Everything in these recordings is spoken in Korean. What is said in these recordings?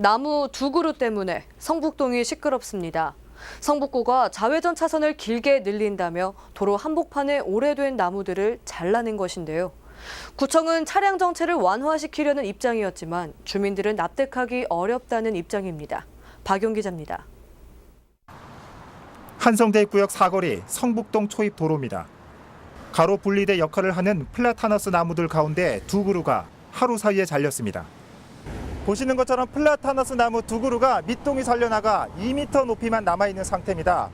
나무 두 그루 때문에 성북동이 시끄럽습니다. 성북구가 자회전 차선을 길게 늘린다며 도로 한복판에 오래된 나무들을 잘라낸 것인데요. 구청은 차량 정체를 완화시키려는 입장이었지만 주민들은 납득하기 어렵다는 입장입니다. 박용 기자입니다. 한성대 구역 사거리 성북동 초입 도로입니다. 가로 분리대 역할을 하는 플라타너스 나무들 가운데 두 그루가 하루 사이에 잘렸습니다. 보시는 것처럼 플라타너스 나무 두 그루가 밑동이 잘려나가 2m 높이만 남아 있는 상태입니다.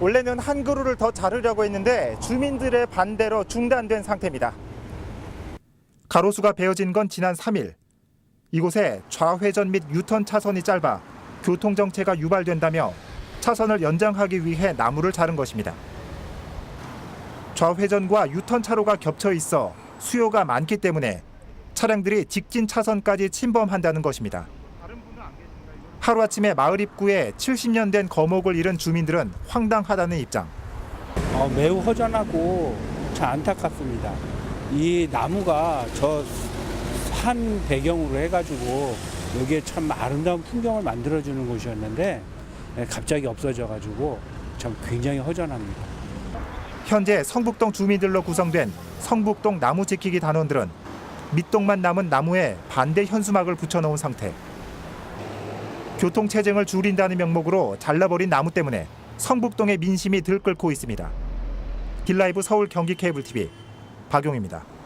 원래는 한 그루를 더 자르려고 했는데 주민들의 반대로 중단된 상태입니다. 가로수가 베어진 건 지난 3일. 이곳에 좌회전 및 유턴 차선이 짧아 교통 정체가 유발된다며 차선을 연장하기 위해 나무를 자른 것입니다. 좌회전과 유턴 차로가 겹쳐 있어 수요가 많기 때문에 차량들이 직진 차선까지 침범한다는 것입니다. 하루아침에 마을 입구에 70년 된 거목을 잃은 주민들은 황당하다는 입장. 어, 매우 허전하고 참 안타깝습니다. 이 나무가 저 산 배경으로 해가지고 여기에 참 아름다운 풍경을 만들어주는 곳이었는데 예, 갑자기 없어져가지고 참 굉장히 허전합니다. 현재 성북동 주민들로 구성된 성북동 나무 지키기 단원들은 밑동만 남은 나무에 반대 현수막을 붙여놓은 상태. 교통 체증을 줄인다는 명목으로 잘라버린 나무 때문에 성북동의 민심이 들끓고 있습니다. 길라이브 서울 경기 케이블 TV 박용입니다.